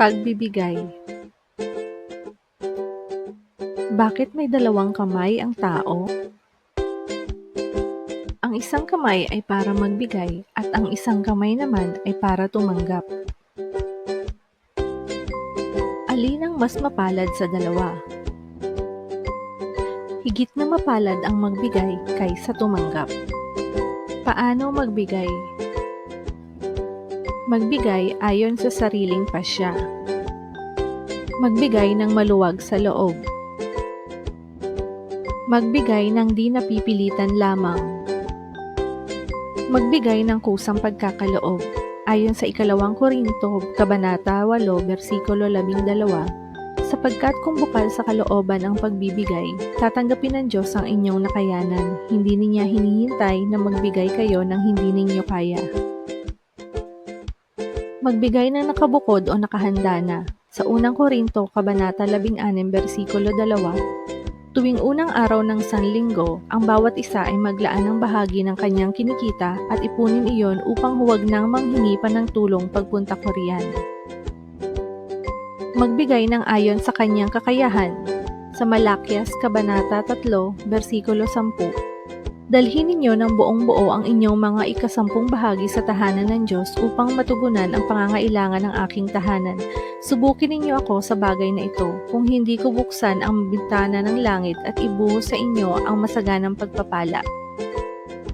Pagbibigay Bakit may dalawang kamay ang tao? Ang isang kamay ay para magbigay at ang isang kamay naman ay para tumanggap. Alin ang mas mapalad sa dalawa? Higit na mapalad ang magbigay kaysa tumanggap. Paano magbigay? Magbigay ayon sa sariling pasya. Magbigay ng maluwag sa loob. Magbigay ng di napipilitan lamang. Magbigay ng kusang pagkakaloob. Ayon sa ikalawang Korinto, Kabanata 8, versikulo 12, sapagkat kung bukal sa kalooban ang pagbibigay, tatanggapin ng Diyos ang inyong nakayanan. Hindi niya hinihintay na magbigay kayo ng hindi ninyo kaya. Magbigay ng nakabukod o nakahanda na. Sa unang Korinto, Kabanata 16, versikulo 2, Tuwing unang araw ng Sanlinggo, ang bawat isa ay maglaan ng bahagi ng kanyang kinikita at ipunin iyon upang huwag nang manghingi pa ng tulong pagpunta ko riyan. Magbigay ng ayon sa kanyang kakayahan. Sa Malakias, Kabanata 3, versikulo 10, Dalhin ninyo ng buong buo ang inyong mga ikasampung bahagi sa tahanan ng Diyos upang matugunan ang pangangailangan ng aking tahanan. Subukin ninyo ako sa bagay na ito, kung hindi ko buksan ang bintana ng langit at ibuhos sa inyo ang masaganang pagpapala.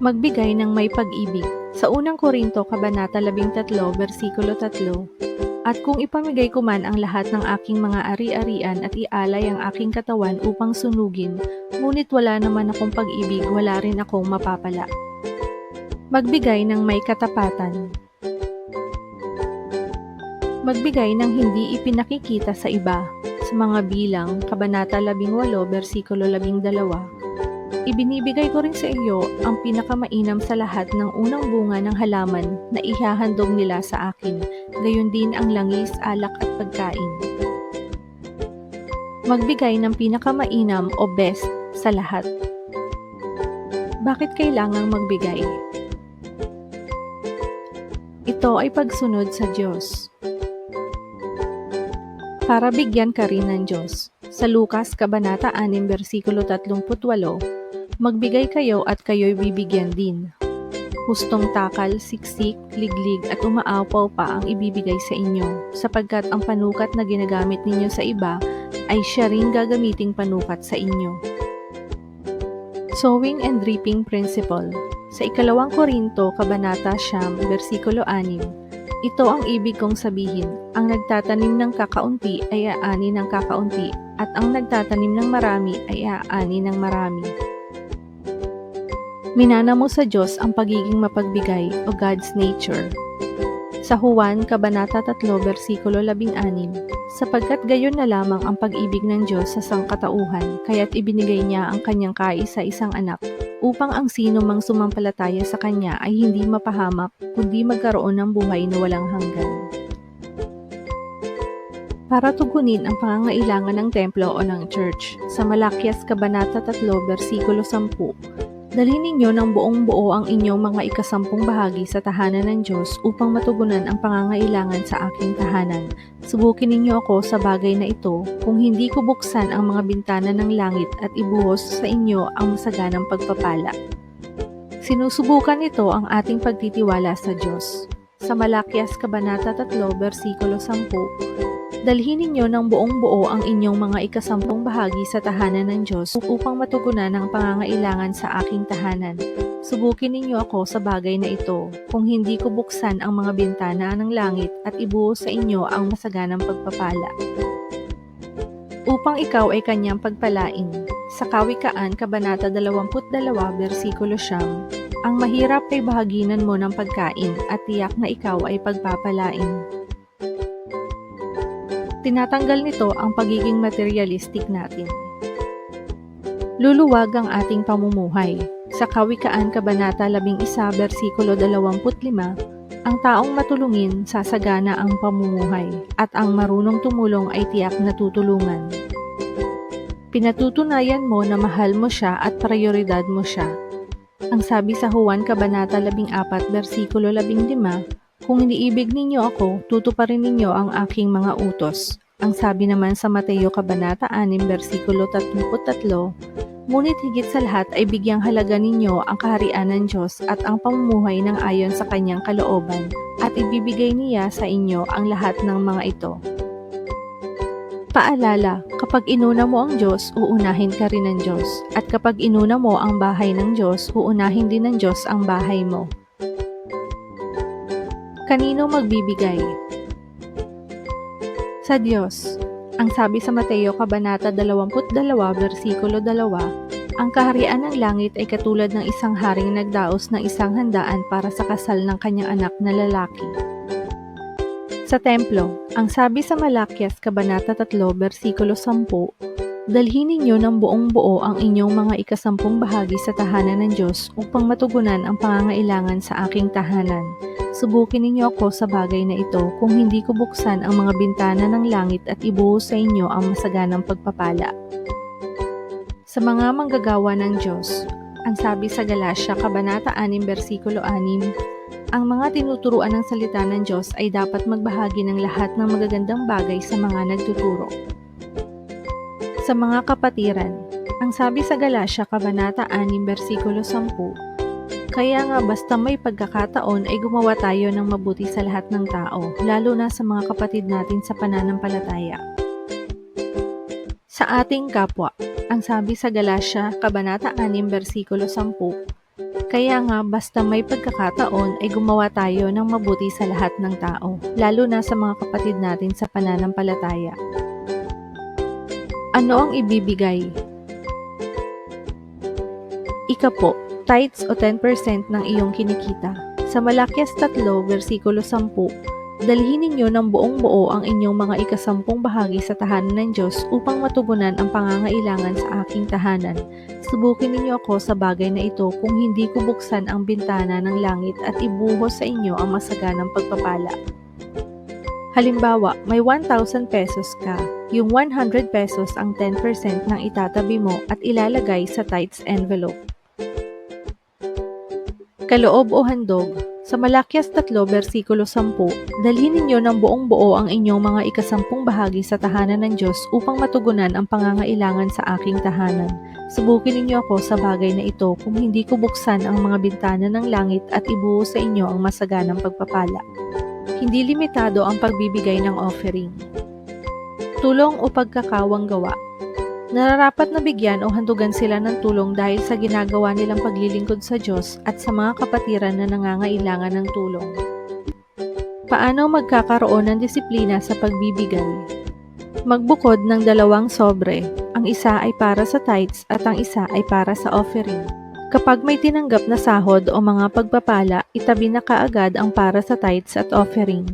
Magbigay ng may pag-ibig. Sa unang Korinto, Kabanata 13, versikulo 3, at kung ipamigay ko man ang lahat ng aking mga ari-arian at ialay ang aking katawan upang sunugin, ngunit wala naman akong pag-ibig, wala rin akong mapapala. Magbigay ng may katapatan. Magbigay ng hindi ipinakikita sa iba. Sa mga bilang, Kabanata 18, versikulo 12, Ibinibigay ko rin sa iyo ang pinakamainam sa lahat ng unang bunga ng halaman na ihahandog nila sa akin, gayon din ang langis, alak at pagkain. Magbigay ng pinakamainam o best sa lahat. Bakit kailangang magbigay? Ito ay pagsunod sa Diyos. Para bigyan ka rin ng Diyos. Sa Lukas, Kabanata 6, versikulo 38, Magbigay kayo at kayo'y bibigyan din. Hustong takal, siksik, liglig at umaapaw pa ang ibibigay sa inyo, sapagkat ang panukat na ginagamit ninyo sa iba ay siya rin gagamiting panukat sa inyo. Sowing and Reaping Principle Sa ikalawang Korinto, Kabanata Siyam, versikulo 6, ito ang ibig kong sabihin, ang nagtatanim ng kakaunti ay aani ng kakaunti, at ang nagtatanim ng marami ay aani ng marami. Minana mo sa Diyos ang pagiging mapagbigay o God's nature. Sa Juan, Kabanata 3, versikulo 16, sapagkat gayon na lamang ang pag-ibig ng Diyos sa sangkatauhan, kaya't ibinigay niya ang kanyang kaisa-isang anak, upang ang sino mang sumampalataya sa kanya ay hindi mapahamak, kundi magkaroon ng buhay na walang hanggan. Para tugunin ang pangangailangan ng templo o ng church, sa Malakias Kabanata 3, versikulo 10, Dalhin ninyo ng buong buo ang inyong mga ikasampung bahagi sa tahanan ng Diyos upang matugunan ang pangangailangan sa aking tahanan. Subukin ninyo ako sa bagay na ito kung hindi ko buksan ang mga bintana ng langit at ibuhos sa inyo ang masaganang pagpapala. Sinusubukan ito ang ating pagtitiwala sa Diyos. Sa Malakias Kabanata 3, versikulo 10, Dalhin ninyo ng buong buo ang inyong mga ikasampung bahagi sa tahanan ng Diyos upang matugunan ang pangangailangan sa aking tahanan. Subukin ninyo ako sa bagay na ito kung hindi ko buksan ang mga bintana ng langit at ibuo sa inyo ang masaganang pagpapala. Upang ikaw ay kanyang pagpalain. Sa Kawikaan, Kabanata 22, versikulo 9, ang mahirap ay bahaginan mo ng pagkain at tiyak na ikaw ay pagpapalain. Tinatanggal nito ang pagiging materialistic natin. Luluwag ang ating pamumuhay. Sa Kawikaan Kabanata 11, versikulo 25, ang taong matulungin sasagana ang pamumuhay at ang marunong tumulong ay tiyak na tutulungan. Pinatutunayan mo na mahal mo siya at prioridad mo siya. Ang sabi sa Juan Kabanata 14, versikulo 15, Kung iniibig ninyo ako, tutuparin ninyo ang aking mga utos. Ang sabi naman sa Mateo Kabanata 6, versikulo 33, Ngunit higit sa lahat ay bigyang halaga ninyo ang kaharian ng Diyos at ang pamumuhay ng ayon sa kanyang kalooban, at ibibigay niya sa inyo ang lahat ng mga ito. Paalala, kapag inuna mo ang Diyos, uunahin ka rin ng Diyos. At kapag inuna mo ang bahay ng Diyos, uunahin din ng Diyos ang bahay mo. Kanino magbibigay? Sa Diyos. Ang sabi sa Mateo Kabanata 22, versikulo 2, ang kaharian ng langit ay katulad ng isang haring nagdaos ng isang handaan para sa kasal ng kanyang anak na lalaki. Sa templo, ang sabi sa Malakias Kabanata 3, versikulo 10, Dalhin ninyo ng buong buo ang inyong mga ikasampung bahagi sa tahanan ng Diyos upang matugunan ang pangangailangan sa aking tahanan. Subukin ninyo ako sa bagay na ito kung hindi ko buksan ang mga bintana ng langit at ibuhos sa inyo ang masaganang pagpapala. Sa mga manggagawa ng Diyos, ang sabi sa Galatia Kabanata 6, versikulo 6, ang mga tinuturuan ng salita ng Diyos ay dapat magbahagi ng lahat ng magagandang bagay sa mga nagtuturo. Sa mga kapatiran, ang sabi sa Galatia Kabanata 6, versikulo 10, Kaya nga basta may pagkakataon ay gumawa tayo ng mabuti sa lahat ng tao, lalo na sa mga kapatid natin sa pananampalataya. Sa ating kapwa, ang sabi sa Galatia Kabanata 6, versikulo 10, Kaya nga basta may pagkakataon ay gumawa tayo ng mabuti sa lahat ng tao, lalo na sa mga kapatid natin sa pananampalataya. Ano ang ibibigay? Ika tithes o 10% ng iyong kinikita. Sa Malakias 3, versikulo 10, Dalhin ninyo ng buong buo ang inyong mga ikasampung bahagi sa tahanan ng Diyos upang matugunan ang pangangailangan sa aking tahanan. Subukin ninyo ako sa bagay na ito kung hindi ko buksan ang bintana ng langit at ibuhos sa inyo ang masaganang pagpapala. Halimbawa, may 1,000 pesos ka. Yung 100 pesos ang 10% ng itatabi mo at ilalagay sa tithes envelope. Kaloob o handog, sa Malakias 3, versikulo 10, dalhin ninyo ng buong buo ang inyong mga ikasampung bahagi sa tahanan ng Diyos upang matugunan ang pangangailangan sa aking tahanan. Subukin ninyo ako sa bagay na ito kung hindi ko buksan ang mga bintana ng langit at ibuo sa inyo ang masaganang pagpapala. Hindi limitado ang pagbibigay ng offering. Tulong o pagkakawang gawa. Nararapat na bigyan o handugan sila ng tulong dahil sa ginagawa nilang paglilingkod sa Diyos at sa mga kapatiran na nangangailangan ng tulong. Paano magkakaroon ng disiplina sa pagbibigay? Magbukod ng dalawang sobre. Ang isa ay para sa tithes at ang isa ay para sa offering. Kapag may tinanggap na sahod o mga pagpapala, itabi na kaagad ang para sa tithes at offering.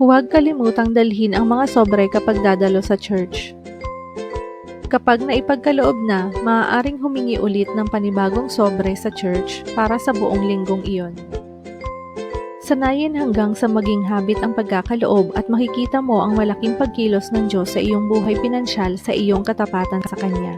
Huwag kalimutang dalhin ang mga sobre kapag dadalo sa church. Kapag naipagkaloob na, maaaring humingi ulit ng panibagong sobre sa church para sa buong linggong iyon. Sanayin hanggang sa maging habit ang pagkakaloob at makikita mo ang malaking pagkilos ng Diyos sa iyong buhay pinansyal sa iyong katapatan sa Kanya.